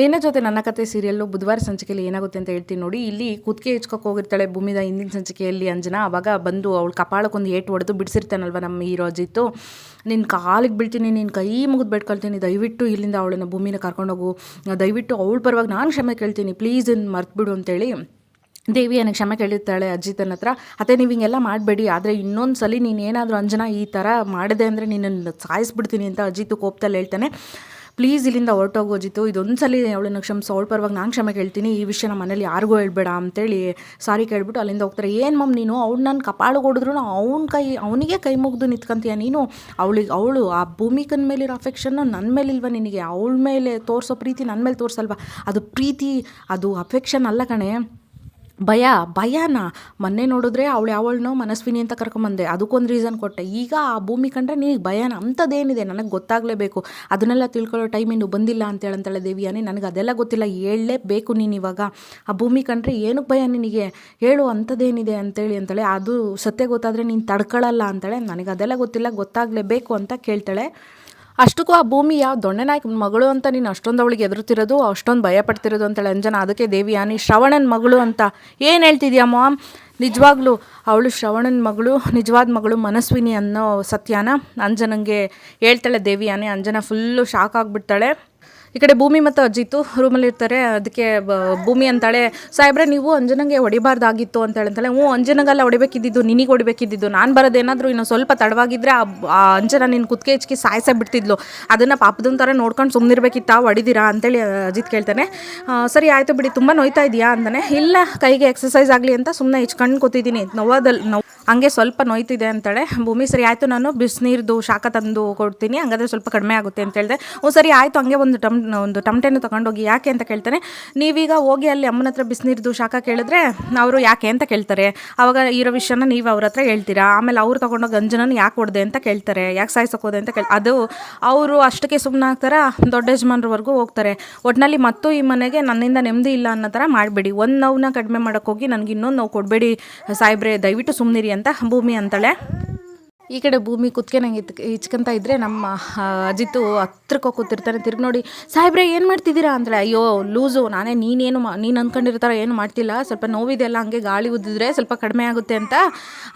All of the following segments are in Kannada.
ನಿನ್ನ ಜೊತೆ ನನ್ನ ಕತೆ ಸೀರಿಯಲ್ಲು ಬುಧವಾರ ಸಂಚಿಕೆಯಲ್ಲಿ ಏನಾಗುತ್ತೆ ಅಂತ ಹೇಳ್ತೀನಿ ನೋಡಿ. ಇಲ್ಲಿ ಕುತ್ತಿಗೆ ಹೆಚ್ಕೋಕೆ ಹೋಗಿರ್ತಾಳೆ ಭೂಮಿದ ಹಿಂದಿನ ಸಂಚಿಕೆಯಲ್ಲಿ ಅಂಜನ. ಅವಾಗ ಬಂದು ಅವಳು ಕಪಾಳಕ್ಕೊಂದು ಏಟು ಹೊಡೆದು ಬಿಡಿಸಿರ್ತಾನಲ್ವ ನಮ್ಮ ಹೀರೋ ಅಜಿತ್ತು ನಿನ್ನ ಕಾಲಿಗೆ ಬೀಳ್ತೀನಿ ನಿನ್ನ ಕೈ ಮುಗಿದು ಬೇಡ್ಕೊಳ್ತೀನಿ. ದಯವಿಟ್ಟು ಇಲ್ಲಿಂದ ಅವಳನ್ನು ಭೂಮಿನ ಕರ್ಕೊಂಡೋಗು. ದಯವಿಟ್ಟು ಅವಳ ಪರವಾಗಿ ನಾನು ಕ್ಷಮೆ ಕೇಳ್ತೀನಿ. ಪ್ಲೀಸ್ ಇನ್ನು ಮರ್ತ್ಬಿಡು ಅಂತೇಳಿ ದೇವಿ ನನಗೆ ಕ್ಷಮೆ ಕೇಳಿರ್ತಾಳೆ ಅಜ್ಜಿತನ ಹತ್ರ. ಅತ್ತೆ, ನೀವು ಹಿಂಗೆಲ್ಲ ಮಾಡಬೇಡಿ. ಆದರೆ ಇನ್ನೊಂದು ಸಲ ನೀನು ಏನಾದರೂ ಅಂಜನಾ ಈ ಥರ ಮಾಡಿದೆ ಅಂದರೆ ನಿನ್ನನ್ನು ಸಾಯಿಸ್ಬಿಡ್ತೀನಿ ಅಂತ ಅಜಿತು ಕೋಪದಲ್ಲಿ ಹೇಳ್ತಾನೆ. ಪ್ಲೀಸ್ ಇಲ್ಲಿಂದ ಹೊರಟೋಗೋಜಿತ್ತು ಇದೊಂದ್ಸಲಿ ಅವಳನ್ನ ಕ್ಷಮಿಸು, ಅವಳ ಪರವಾಗಿ ನಾನು ಕ್ಷಮೆ ಕೇಳ್ತೀನಿ. ಈ ವಿಷಯ ನಮ್ಮ ಮನೇಲಿ ಯಾರಿಗೂ ಹೇಳ್ಬೇಡ ಅಂತೇಳಿ ಸಾರಿ ಕೇಳ್ಬಿಟ್ಟು ಅಲ್ಲಿಂದ ಹೋಗ್ತಾರೆ. ಏನು ಮಮ್ಮ ನೀನು? ಅವ್ಳು ನನ್ನ ಕಪಾಳು ಹೊಡೆದ್ರು ಅವ್ನ ಕೈ, ಅವನಿಗೆ ಕೈ ಮುಗಿದು ನಿಂತ್ಕೊಂತೀಯ ನೀನು? ಅವಳಿಗೆ, ಅವಳು ಆ ಭೂಮಿಕನ ಮೇಲಿರೋ ಅಫೆಕ್ಷನ್ನು ನನ್ನ ಮೇಲಿಲ್ವ ನಿನಗೆ? ಅವಳ ಮೇಲೆ ತೋರಿಸೋ ಪ್ರೀತಿ ನನ್ನ ಮೇಲೆ ತೋರಿಸಲ್ವಾ? ಅದು ಪ್ರೀತಿ, ಅದು ಅಫೆಕ್ಷನ್ ಅಲ್ಲ ಕಣೆ. ಭಯ, ಭಯನ. ಮೊನ್ನೆ ನೋಡಿದ್ರೆ ಅವಳು ಯಾವಳನ್ನೋ ಮನಸ್ವಿನಿ ಅಂತ ಕರ್ಕೊಂಬಂದೆ. ಅದಕ್ಕೊಂದು ರೀಸನ್ ಕೊಟ್ಟೆ. ಈಗ ಆ ಭೂಮಿ ಕಂಡ್ರೆ ನಿನಗೆ ಭಯನ ಅಂಥದ್ದೇನಿದೆ? ನನಗೆ ಗೊತ್ತಾಗಲೇಬೇಕು. ಅದನ್ನೆಲ್ಲ ತಿಳ್ಕೊಳ್ಳೋ ಟೈಮ್ ಇನ್ನು ಬಂದಿಲ್ಲ ಅಂತ ಹೇಳಂತಳೆ ದೇವಿಯಾನಿ. ನನಗೆ ಅದೆಲ್ಲ ಗೊತ್ತಿಲ್ಲ. ಹೇಳಲೇಬೇಕು ನೀನು ಇವಾಗ. ಆ ಭೂಮಿ ಕಂಡ್ರೆ ಏನಕ್ಕೆ ಭಯ ನಿನಗೆ? ಹೇಳು ಅಂಥದ್ದೇನಿದೆ ಅಂತೇಳಿ ಅಂತಾಳೆ. ಅದು ಸತ್ಯ ಗೊತ್ತಾದರೆ ನೀನು ತಡ್ಕೊಳ್ಳಲ್ಲ ಅಂತಾಳೆ. ನನಗೆ ಅದೆಲ್ಲ ಗೊತ್ತಿಲ್ಲ. ಗೊತ್ತಾಗಲೇಬೇಕು ಅಂತ ಕೇಳ್ತಾಳೆ. ಅಷ್ಟಕ್ಕೂ ಆ ಭೂಮಿ ಯಾವ ದೊಣ್ಣೆ ನಾಯಕ, ಮಗಳು ಅಂತ ನೀನು ಅಷ್ಟೊಂದು ಅವಳಿಗೆ ಎದುರುತ್ತಿರೋದು ಅಷ್ಟೊಂದು ಭಯ ಪಡ್ತಿರೋದು ಅಂತೇಳಿ ಅಂಜನ, ಅದಕ್ಕೆ ದೇವಿಯಾನಿ ಶ್ರವಣನ ಮಗಳು ಅಂತ ಏನು ಹೇಳ್ತಿದ್ಯಾ ಮಾಮ್? ನಿಜವಾಗ್ಲೂ ಅವಳು ಶ್ರವಣನ ಮಗಳು, ನಿಜವಾದ ಮಗಳು ಮನಸ್ವಿನಿ ಅನ್ನೋ ಸತ್ಯನ ಅಂಜನಂಗೆ ಹೇಳ್ತಾಳೆ ದೇವಿಯಾನೆ. ಅಂಜನ ಫುಲ್ಲು ಶಾಕ್ ಆಗಿಬಿಡ್ತಾಳೆ. ಈ ಕಡೆ ಭೂಮಿ ಮತ್ತು ಅಜಿತು ರೂಮಲ್ಲಿ ಇರ್ತಾರೆ. ಅದಕ್ಕೆ ಭೂಮಿ ಅಂತಾಳೆ, ಸಾಹೇಬ್ರೆ, ನೀವು ಅಂಜನಂಗೆ ಹೊಡಿಬಾರ್ದಾಗಿತ್ತು ಅಂತ ಹೇಳ್ತಾಳೆ ಹ್ಞೂ, ಅಂಜನಗೆಲ್ಲ ಹೊಡಿಬೇಕಿದ್ದಿದ್ದು, ನಿನಗೆ ಹೊಡಿಬೇಕಿದ್ದಿದ್ದು. ನಾನು ಬರೋದೇನಾದರೂ ಇನ್ನೂ ಸ್ವಲ್ಪ ತಡವಾಗಿದ್ದರೆ ಆ ಅಂಜನ ನಿನ್ನ ಕುತ್ತಿಗೆ ಹೆಚ್ಚಿಗೆ ಸಾಯಿಸ ಬಿಡ್ತಿದ್ಲು. ಅದನ್ನು ಪಾಪದೊಂದು ಥರ ನೋಡ್ಕೊಂಡು ಸುಮ್ಮನಿರ್ಬೇಕಿತ್ತಾ ಹೊಡಿದಿರಾ? ಅಂತೇಳಿ ಅಜಿತ್ ಕೇಳ್ತಾನೆ. ಸರಿ, ಆಯಿತು ಬಿಡಿ, ತುಂಬ ನೋಯ್ತಾ ಇದೆಯಾ? ಅಂತಾನೆ. ಇಲ್ಲ, ಕೈಗೆ ಎಕ್ಸಸೈಸ್ ಆಗಲಿ ಅಂತ ಸುಮ್ಮನೆ ಇಚ್ಕೊಂಡು ಕೂತಿದ್ದೀನಿ. ನೋವಾದಲ್ಲಿ ನೋವು ಹಂಗೆ ಸ್ವಲ್ಪ ನೋಯ್ತಿದೆ ಅಂತಾಳೆ, ಭೂಮಿ ಸರಿ ಆಯಿತು, ನಾನು ಬಿಸಿನೀರ್ದು ಶಾಖ ತಂದು ಕೊಡ್ತೀನಿ, ಹಂಗಾದ್ರೆ ಸ್ವಲ್ಪ ಕಡಿಮೆ ಆಗುತ್ತೆ ಅಂತ ಹೇಳಿದೆ. ಹ್ಞೂ ಸರಿ ಆಯಿತು, ಹಂಗೆ ಒಂದು ಟಮ್, ಒಂದು ಟಮಟೆನೂ ತೊಗೊಂಡೋಗಿ ಯಾಕೆ ಅಂತ ಕೇಳ್ತಾನೆ. ನೀವೀಗ ಹೋಗಿ ಅಲ್ಲಿ ಅಮ್ಮನ ಹತ್ರ ಬಿಸಿನೀರ್ದು ಶಾಖ ಕೇಳಿದ್ರೆ ಅವರು ಯಾಕೆ ಅಂತ ಕೇಳ್ತಾರೆ. ಆವಾಗ ಇರೋ ವಿಷಯನ ನೀವು ಅವ್ರ ಹತ್ರ ಹೇಳ್ತೀರಾ? ಆಮೇಲೆ ಅವ್ರು ತೊಗೊಂಡೋಗಿ ಗಂಜನನ್ನು ಯಾಕೆ ಹೊಡೆದೆ ಅಂತ ಕೇಳ್ತಾರೆ. ಯಾಕೆ ಸಾಯಿಸೋಕೋದೆ ಅಂತ ಕೇಳಿ, ಅದು ಅವರು ಅಷ್ಟಕ್ಕೆ ಸುಮ್ಮನೆ ಆಗ್ತಾರ? ದೊಡ್ಡ ಯಜಮಾನ್ರವರೆಗೂ ಹೋಗ್ತಾರೆ. ಒಟ್ಟಿನಲ್ಲಿ ಮತ್ತು ಈ ಮನೆಗೆ ನನ್ನಿಂದ ನೆಮ್ಮದಿ ಇಲ್ಲ ಅನ್ನೋ ಥರ ಮಾಡಬೇಡಿ. ಒಂದು ನೋವನ್ನ ಕಡಿಮೆ ಮಾಡೋಕ್ಕೋಗಿ ನನಗೆ ಇನ್ನೊಂದು ನೋವು ಕೊಡಬೇಡಿ. ಸಾಯಿಬ್ರೆ ದಯವಿಟ್ಟು ಸುಮ್ಮನಿರಿ ಅಂತ ಭೂಮಿ ಅಂತಾಳೆ. ಈ ಕಡೆ ಭೂಮಿ ಕುತ್ಕೆ ನಂಗೆ ಇತ್ ಇದ್ರೆ ನಮ್ಮ ಅಜಿತ್ ಹತ್ರಕ್ಕೆ ಹೋಗಿ ಕೂತಿರ್ತಾನೆ. ತಿರ್ಗಿ ನೋಡಿ, ಸಾಹೇಬ್ರೆ, ಏನು ಮಾಡ್ತಿದ್ದೀರಾ? ಅಂದ್ರೆ ಅಯ್ಯೋ, ಲೂಸು, ನಾನೇ ನೀನೇನು ಮಾ, ನೀನು ಅಂದ್ಕೊಂಡಿರ್ತಾರ ಏನು ಮಾಡ್ತಿಲ್ಲ. ಸ್ವಲ್ಪ ನೋವಿದೆ ನೋವಿದೆಯಲ್ಲ, ಹಂಗೆ ಗಾಳಿ ಉದ್ದಿದ್ರೆ ಸ್ವಲ್ಪ ಕಡಿಮೆ ಆಗುತ್ತೆ ಅಂತ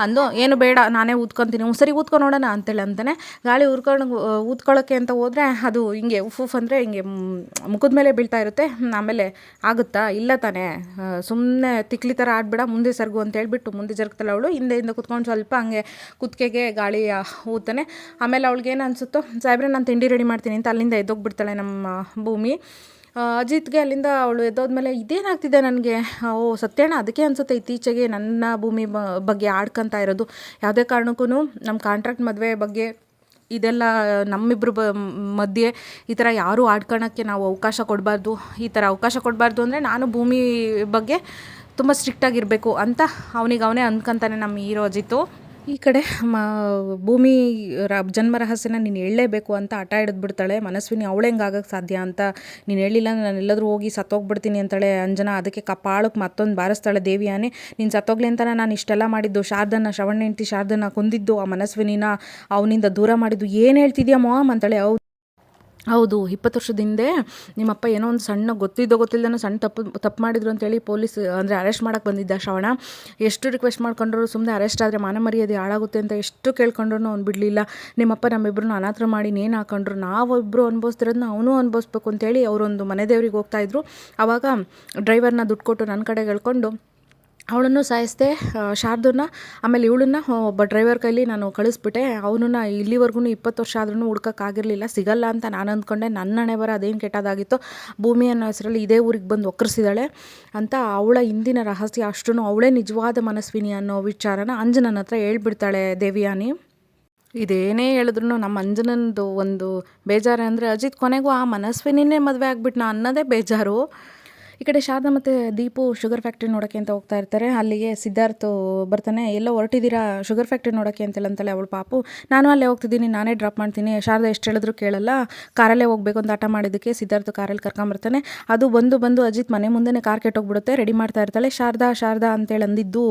ಅಂದು, ಏನು ಬೇಡ, ನಾನೇ ಊದ್ಕೊತೀನಿ. ಹ್ಞೂ ಸರಿ ಊದ್ಕೊಂಡು ನೋಡೋಣ, ಅಂತೇಳಿ ಅಂತಾನೆ. ಗಾಳಿ ಊದ್ಕೊಂಡು ಊದ್ಕೊಳ್ಳೋಕೆ ಅಂತ ಹೋದರೆ ಅದು ಹಿಂಗೆ ಉಫ್ ಉಫ್ ಅಂದರೆ ಹಿಂಗೆ ಮುಖದ ಮೇಲೆ ಬೀಳ್ತಾ ಇರುತ್ತೆ. ಆಮೇಲೆ ಆಗುತ್ತಾ? ಇಲ್ಲ ತಾನೇ. ಸುಮ್ಮನೆ ತಿಕ್ಲಿ ಥರ ಆಡ್ಬೇಡ, ಮುಂದೆ ಸರ್ಗು ಅಂತ ಹೇಳ್ಬಿಟ್ಟು ಮುಂದೆ ಜರುಗ್ತಾಳೆ ಅವಳು. ಹಿಂದೆ ಹಿಂದೆ ಕುತ್ಕೊಂಡು ಸ್ವಲ್ಪ ಹಂಗೆ ಕುತ್ತಿಗೆಗೆ ಗಾಳಿ ಊತಾನೆ. ಆಮೇಲೆ ಅವಳಿಗೆ ಏನು ಅನಿಸುತ್ತೋ ಸಾಯಿಬ್ರೆ ನಾನು ತಿಂಡಿ ರೆಡಿ ಮಾಡ್ತೀನಿ ಅಂತ ಅಲ್ಲಿಂದ ಎದ್ದೋಗ್ಬಿಡ್ತಾಳೆ ನಮ್ಮ ಭೂಮಿ. ಅಜಿತ್ಗೆ ಅಲ್ಲಿಂದ ಅವಳು ಎದ್ದೋದ್ಮೇಲೆ ಇದೇನಾಗ್ತಿದೆ ನನಗೆ? ಓ, ಸತ್ಯಣ್ಣ, ಅದಕ್ಕೆ ಅನಿಸುತ್ತೆ ಇತ್ತೀಚೆಗೆ ನನ್ನ ಭೂಮಿ ಬಗ್ಗೆ ಆಡ್ಕೊತಾ ಇರೋದು. ಯಾವುದೇ ಕಾರಣಕ್ಕೂ ನಮ್ಮ ಕಾಂಟ್ರಾಕ್ಟ್ ಮದುವೆ ಬಗ್ಗೆ ಇದೆಲ್ಲ ನಮ್ಮಿಬ್ಬರು ಬ ಮಧ್ಯೆ ಈ ಥರ ಯಾರೂ ಆಡ್ಕೊಳಕ್ಕೆ ನಾವು ಅವಕಾಶ ಕೊಡಬಾರ್ದು. ಈ ಥರ ಅವಕಾಶ ಕೊಡಬಾರ್ದು ಅಂದರೆ ನಾನು ಭೂಮಿ ಬಗ್ಗೆ ತುಂಬ ಸ್ಟ್ರಿಕ್ಟಾಗಿರಬೇಕು ಅಂತ ಅವನಿಗೆ ಅವನೇ ಅಂದ್ಕೊಂತಾನೆ ನಮ್ಮ ಹೀರೋ ಅಜಿತ್ತು. ಈ ಕಡೆ ಮ, ಭೂಮಿ, ರ, ಜನ್ಮ ರಹಸ್ಯನ ನೀನು ಹೇಳಲೇಬೇಕು ಅಂತ ಹಠ ಹಿಡಿದ್ಬಿಡ್ತಾಳೆ ಮನಸ್ವಿನಿ ಅವಳು ಹೆಂಗೆ ಸಾಧ್ಯ ಅಂತ ನೀನು ಹೇಳಿಲ್ಲ ನಾನು ಎಲ್ಲಾದರೂ ಹೋಗಿ ಸತ್ತೋಗ್ಬಿಡ್ತೀನಿ ಅಂತಾಳೆ. ಅಂಜನ ಅದಕ್ಕೆ ಕಪಾಳಕ್ಕೆ ಮತ್ತೊಂದು ಬಾರಿಸ್ತಾಳೆ ದೇವಿಯಾನೆ. ನೀನು ಸತ್ತೋಗ್ಲಿ ಅಂತಾನೆ ನಾನು ಇಷ್ಟೆಲ್ಲ ಮಾಡಿದ್ದು. ಶಾರದನ್ನ, ಶ್ರವಣ ಹೆಂಡ್ತಿ ಶಾರದನ್ನ ಕೊಂದಿದ್ದು ಆ ಮನಸ್ವಿನಿನ. ಅವನಿಂದ ದೂರ ಮಾಡಿದ್ದು. ಏನು ಹೇಳ್ತಿದ್ಯಾ ಮಾಮ್? ಅಂತಾಳೆ. ಹೌದು. ಹೌದು, ಇಪ್ಪತ್ತು ವರ್ಷದ ಹಿಂದೆ ನಿಮ್ಮಪ್ಪ ಏನೋ ಒಂದು ಸಣ್ಣ ಗೊತ್ತಿದ್ದೋ ಗೊತ್ತಿಲ್ಲದನೋ ಸಣ್ಣ ತಪ್ಪು ತಪ್ಪು ಮಾಡಿದ್ರು ಅಂತೇಳಿ ಪೊಲೀಸ್, ಅಂದರೆ ಅರೆಸ್ಟ್ ಮಾಡೋಕ್ಕೆ ಬಂದಿದ್ದ ಶ್ರವಣ. ಎಷ್ಟು ರಿಕ್ವೆಸ್ಟ್ ಮಾಡ್ಕೊಂಡ್ರು ಸುಮ್ಮನೆ ಅರೆಸ್ಟ್ ಆದರೆ ಮಾನ ಮರ್ಯಾದೆ ಹಾಳಾಗುತ್ತೆ ಅಂತ ಎಷ್ಟು ಕೇಳ್ಕೊಂಡ್ರು ಅವ್ನು ಬಿಡಲಿಲ್ಲ. ನಿಮ್ಮಪ್ಪ ನಮ್ಮಿಬ್ಬರನ್ನ ಅನಾಥ ಮಾಡಿ ನೇಣು ಹಾಕೊಂಡ್ರು ನಾವಿಬ್ಬರು ಅನುಭವಿಸ್ತಿರೋದನ್ನ ಅವನು ಅನುಭವಿಸ್ಬೇಕು ಅಂತೇಳಿ ಅವರೊಂದು ಮನೆ ದೇವ್ರಿಗೆ ಹೋಗ್ತಾಯಿದ್ರು ಆವಾಗ ಡ್ರೈವರ್ನ ದುಡ್ಡು ಕೊಟ್ಟು ನನ್ನ ಕಡೆಗೆ ಹೇಳ್ಕೊಂಡು ಅವಳನ್ನು ಸಾಯಿಸ್ದೆ ಶಾರ್ದನ್ನ ಆಮೇಲೆ ಇವಳನ್ನ ಒಬ್ಬ ಡ್ರೈವರ್ ಕೈಲಿ ನಾನು ಕಳಿಸ್ಬಿಟ್ಟೆ. ಅವನನ್ನ ಇಲ್ಲಿವರೆಗೂ ಇಪ್ಪತ್ತು ವರ್ಷ ಆದ್ರೂ ಹುಡ್ಕೋಕ್ಕಾಗಿರಲಿಲ್ಲ ಸಿಗಲ್ಲ ಅಂತ ನಾನು ಅಂದ್ಕೊಂಡೆ. ನನ್ನ ಹಣೆ ಬರ ಅದೇನು ಕೆಟ್ಟದಾಗಿತ್ತು ಭೂಮಿ ಅನ್ನೋ ಹೆಸರಲ್ಲಿ ಇದೇ ಊರಿಗೆ ಬಂದು ಒಕ್ಕರಿಸಿದಾಳೆ ಅಂತ ಅವಳ ಹಿಂದಿನ ರಹಸ್ಯ ಅಷ್ಟು ಅವಳೇ ನಿಜವಾದ ಮನಸ್ವಿನಿ ಅನ್ನೋ ವಿಚಾರನ ಅಂಜನನ ಹತ್ರ ಹೇಳ್ಬಿಡ್ತಾಳೆ ದೇವಿಯಾನಿ. ಇದೇನೇ ಹೇಳಿದ್ರು ನಮ್ಮ ಅಂಜನಂದು ಒಂದು ಬೇಜಾರು ಅಂದರೆ ಅಜಿತ್ ಕೊನೆಗೂ ಆ ಮನಸ್ವಿನಿನೇ ಮದುವೆ ಆಗ್ಬಿಟ್ನ ಅನ್ನೋದೇ ಬೇಜಾರು. ಈ ಕಡೆ ಶಾರದಾ ಮತ್ತು ದೀಪು ಶುಗರ್ ಫ್ಯಾಕ್ಟ್ರಿ ನೋಡೋಕ್ಕೆ ಅಂತ ಹೋಗ್ತಾ ಇರ್ತಾರೆ. ಅಲ್ಲಿಗೆ ಸಿದ್ಧಾರ್ಥ ಬರ್ತಾನೆ. ಎಲ್ಲೋ ಹೊರಟಿದ್ದೀರಾ ಶುಗರ್ ಫ್ಯಾಕ್ಟ್ರಿ ನೋಡೋಕ್ಕೆ ಅಂತೆಲ್ಲ ಅಂತಾಳೆ ಅವಳು ಪಾಪು. ನಾನು ಅಲ್ಲೇ ಹೋಗ್ತಿದ್ದೀನಿ, ನಾನೇ ಡ್ರಾಪ್ ಮಾಡ್ತೀನಿ. ಶಾರದಾ ಎಷ್ಟು ಹೇಳಿದ್ರು ಕೇಳಲ್ಲ. ಕಾರಲ್ಲೇ ಹೋಗ್ಬೇಕು ಅಂತ ಆಟ ಮಾಡಿದ್ದಕ್ಕೆ ಸಿದ್ಧಾರ್ಥ ಕಾರಲ್ಲಿ ಕರ್ಕೊಂಬರ್ತಾನೆ ಅದು ಬಂದು ಬಂದು ಅಜಿತ್ ಮನೆ ಮುಂದೆನೇ ಕಾರ್ ಕೆಟ್ಟೋಗ್ಬಿಡುತ್ತೆ. ರೆಡಿ ಮಾಡ್ತಾ ಇರ್ತಾಳೆ. ಶಾರದಾ ಶಾರದಾ ಅಂತೇಳಿ ಅಂದಿದ್ದು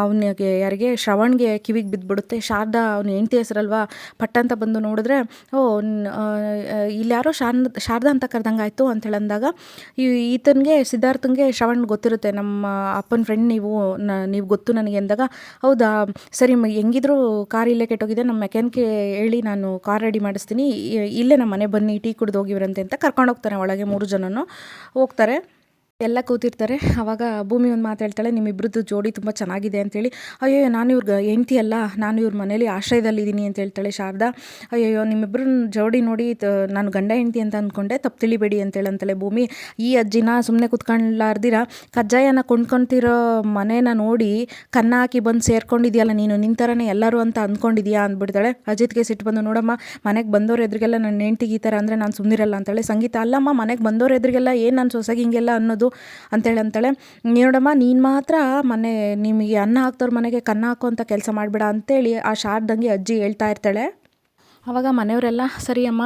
ಅವನಿಗೆ ಯಾರಿಗೆ? ಶ್ರವಣ್ಗೆ ಕಿವಿಗೆ ಬಿದ್ದುಬಿಡುತ್ತೆ. ಶಾರದಾ, ಅವನ ಹೆಂಡತಿ ಹೆಸರಲ್ವಾ? ಪಟ್ಟ ಅಂತ ಬಂದು ನೋಡಿದ್ರೆ, ಓ ಇಲ್ಲಿ ಯಾರೋ ಶಾರದ್, ಶಾರದಾ ಅಂತ ಕರೆದಂಗಾಯ್ತು ಅಂತೇಳಿ ಅಂದಾಗ, ಈ ಈತನಿಗೆ ಸಿದ್ಧಾರ್ಥನ್ಗೆ ಶ್ರವಣ್ ಗೊತ್ತಿರುತ್ತೆ. ನಮ್ಮ ಅಪ್ಪನ ಫ್ರೆಂಡ್ ನೀವು, ನ, ನೀವು ಗೊತ್ತು ನನಗೆ ಅಂದಾಗ, ಹೌದಾ, ಸರಿ ಮ, ಹೆಂಗಿದ್ರು ಕಾರ್ ಇಲ್ಲೇ ಕೆಟ್ಟೋಗಿದೆ, ನಮ್ಮ ಮೆಕ್ಯಾನಿಕ್ಗೆ ಹೇಳಿ ನಾನು ಕಾರ್ ರೆಡಿ ಮಾಡಿಸ್ತೀನಿ. ಇಲ್ಲೇ ನಮ್ಮ ಮನೆ ಬನ್ನಿ, ಟೀ ಕುಡ್ದು ಹೋಗಿವ್ರಂತೆ ಅಂತ ಕರ್ಕೊಂಡು ಹೋಗ್ತಾರೆ ಒಳಗೆ ಮೂರು ಜನನು. ಹೋಗ್ತಾರೆ. ಎಲ್ಲ ಕೂತಿರ್ತಾರೆ. ಆವಾಗ ಭೂಮಿ ಒಂದು ಮಾತು ಹೇಳ್ತಾಳೆ, ನಿಮ್ಮಿಬ್ರದ್ದು ಜೋಡಿ ತುಂಬ ಚೆನ್ನಾಗಿದೆ ಅಂತೇಳಿ ಅಯ್ಯೋ ನಾನು ಇವ್ರಿಗೆ ಹೆಂಡ್ತಿ ಅಲ್ಲ, ನಾನು ಇವ್ರ ಮನೇಲಿ ಆಶ್ರಯದಲ್ಲಿದ್ದೀನಿ ಅಂತ ಹೇಳ್ತಾಳೆ ಶಾರದಾ. ಅಯ್ಯೋ ನಿಮ್ಮಿಬ್ಬರ ಜೋಡಿ ನೋಡಿ ನಾನು ಗಂಡ ಹೆಂಡತಿ ಅಂತ ಅಂದ್ಕೊಂಡೆ ತಪ್ಪು ತಿಳಿಬೇಡಿ ಅಂತೇಳಿ ಅಂತಾಳೆ ಭೂಮಿ. ಈ ಅಜ್ಜಿನ ಸುಮ್ಮನೆ ಕುತ್ಕೊಂಡ್ಲಾರ್ದಿರ, ಕಜ್ಜಾಯನ ಕೊಂಡ್ಕೊಂತಿರೋ ಮನೇನ ನೋಡಿ ಕನ್ನ ಹಾಕಿ ಬಂದು ಸೇರ್ಕೊಂಡಿದ್ಯಲ್ಲ, ನೀನು ನಿನ್ನ ಥರನೇ ಎಲ್ಲರೂ ಅಂತ ಅಂದ್ಕೊಂಡಿದ್ಯಾ ಅಂದ್ಬಿಡ್ತಾಳೆ. ಅಜಿತ್ಗೆ ಸಿಟ್ಟು ಬಂದು ನೋಡಮ್ಮ, ಮನೆಗೆ ಬಂದವ್ರ ಎದುರಿಗೆಲ್ಲ ನನ್ನ ಹೆಂಡ್ತಿಗೆ ಈ ಥರ ಅಂದರೆ ನಾನು ಸುಮ್ಮನಿರಲ್ಲ ಅಂತೇಳಿ. ಸಂಗೀತ, ಅಲ್ಲಮ್ಮ, ಮನೆಗೆ ಬಂದವ್ರ ಎದುರಿಗೆಲ್ಲ ಏನು ನಾನು ಸೊಸೆಗೆ ಹಿಂಗೆಲ್ಲ ಅನ್ನೋದು ಅಂತೇಳಿ ಅಂತಾಳೆ ನೋಡಮ್ಮ ನೀನು ಮಾತ್ರ ಮನೆ, ನಿಮಗೆ ಅನ್ನ ಹಾಕ್ತವ್ರ ಮನೆಗೆ ಕನ್ನ ಹಾಕೋ ಅಂತ ಕೆಲಸ ಮಾಡಬೇಡ ಅಂತೇಳಿ ಆ ಶಾರದಂಗೆ ಅಜ್ಜಿ ಹೇಳ್ತಾ ಇರ್ತಾಳೆ. ಆವಾಗ ಮನೆಯವರೆಲ್ಲ, ಸರಿ ಅಮ್ಮ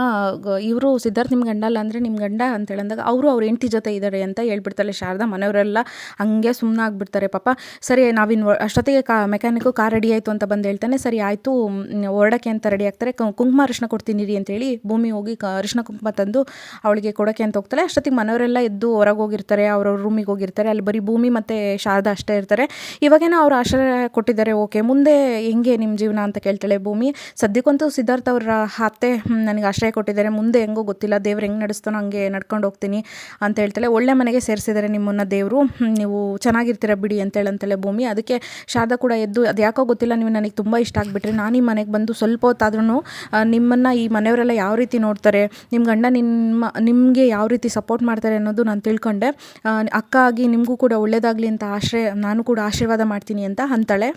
ಇವರು ಸಿದ್ಧಾರ್ಥ ನಿಮ್ಮ ಗಂಡ ಅಲ್ಲ ಅಂದರೆ ನಿಮ್ಮ ಗಂಡ ಅಂತೇಳಂದಾಗ ಅವರು ಅವ್ರ ಹೆಂಡ್ತಿ ಜೊತೆ ಇದ್ದಾರೆ ಅಂತ ಹೇಳ್ಬಿಡ್ತಾಳೆ ಶಾರದಾ. ಮನೆಯವರೆಲ್ಲ ಹಂಗೆ ಸುಮ್ಮನೆ ಆಗ್ಬಿಡ್ತಾರೆ ಪಾಪ. ಸರಿ ನಾವಿನ್ನು ಅಷ್ಟೊತ್ತಿಗೆ ಕಾ, ಮೆಕ್ಯಾನಿಕ್ಕು ಕಾರ್ ರೆಡಿ ಆಯಿತು ಅಂತ ಬಂದು ಹೇಳ್ತಾನೆ. ಸರಿ, ಆಯಿತು ಹೊರಡಕ್ಕೆ ಅಂತ ರೆಡಿ ಆಗ್ತಾರೆ. ಕುಂಕುಮ ಅರಿಶಿನ ಕೊಡ್ತೀನಿ ರೀ ಅಂತೇಳಿ ಭೂಮಿ ಹೋಗಿ ಕ, ಅರಿಶಿನ ಕುಂಕುಮ ತಂದು ಅವಳಿಗೆ ಕೊಡೋಕ್ಕೆ ಅಂತ ಹೋಗ್ತಾಳೆ. ಅಷ್ಟೊತ್ತಿಗೆ ಮನೆಯವರೆಲ್ಲ ಎದ್ದು ಹೊರಗೆ ಹೋಗಿರ್ತಾರೆ ಅವ್ರವ್ರ ರೂಮಿಗೆ ಹೋಗಿರ್ತಾರೆ. ಅಲ್ಲಿ ಬರೀ ಭೂಮಿ ಮತ್ತು ಶಾರದಾ ಅಷ್ಟೇ ಇರ್ತಾರೆ. ಇವಾಗೇನೋ ಅವ್ರು ಆಶ್ರಯ ಕೊಟ್ಟಿದ್ದಾರೆ, ಓಕೆ. ಮುಂದೆ ಹೆಂಗೆ ನಿಮ್ಮ ಜೀವನ ಅಂತ ಕೇಳ್ತಾಳೆ ಭೂಮಿ. ಸದ್ಯಕ್ಕಂತೂ ಸಿದ್ಧಾರ್ಥ ಅವರ ಅತ್ತೆ ನನಗೆ ಆಶ್ರಯ ಕೊಟ್ಟಿದ್ದಾರೆ. ಮುಂದೆ ಹೆಂಗೋ ಗೊತ್ತಿಲ್ಲ. ದೇವ್ರು ಹೆಂಗೆ ನಡೆಸ್ತಾನೋ ಹಂಗೆ ನಡ್ಕೊಂಡು ಹೋಗ್ತೀನಿ ಅಂತ ಹೇಳ್ತಾಳೆ. ಒಳ್ಳೆ ಮನೆಗೆ ಸೇರಿಸಿದ್ದಾರೆ ನಿಮ್ಮನ್ನು ದೇವರು. ನೀವು ಚೆನ್ನಾಗಿರ್ತೀರ ಬಿಡಿ ಅಂತ ಅಂತೇಳೆ ಭೂಮಿ. ಅದಕ್ಕೆ ಶಾರದಾ ಕೂಡ ಎದ್ದು, ಅದು ಯಾಕೋ ಗೊತ್ತಿಲ್ಲ, ನೀವು ನನಗೆ ತುಂಬ ಇಷ್ಟ ಆಗಿಬಿಟ್ರೆ. ನಾನು ಈ ಮನೆಗೆ ಬಂದು ಸ್ವಲ್ಪ ಹೊತ್ತಾದ್ರೂ ನಿಮ್ಮನ್ನು ಈ ಮನೆಯವರೆಲ್ಲ ಯಾವ ರೀತಿ ನೋಡ್ತಾರೆ ನಿಮ್ಮ ಗಂಡ ನಿಮ್ಮ, ನಿಮಗೆ ಯಾವ ರೀತಿ ಸಪೋರ್ಟ್ ಮಾಡ್ತಾರೆ ಅನ್ನೋದು ನಾನು ತಿಳ್ಕೊಂಡೆ. ಅಕ್ಕ ಆಗಿ ನಿಮಗೂ ಕೂಡ ಒಳ್ಳೆಯದಾಗಲಿ ಅಂತ ಆಶ್ರಯ, ನಾನು ಕೂಡ ಆಶೀರ್ವಾದ ಮಾಡ್ತೀನಿ ಅಂತ ಅಂತಾಳೆ.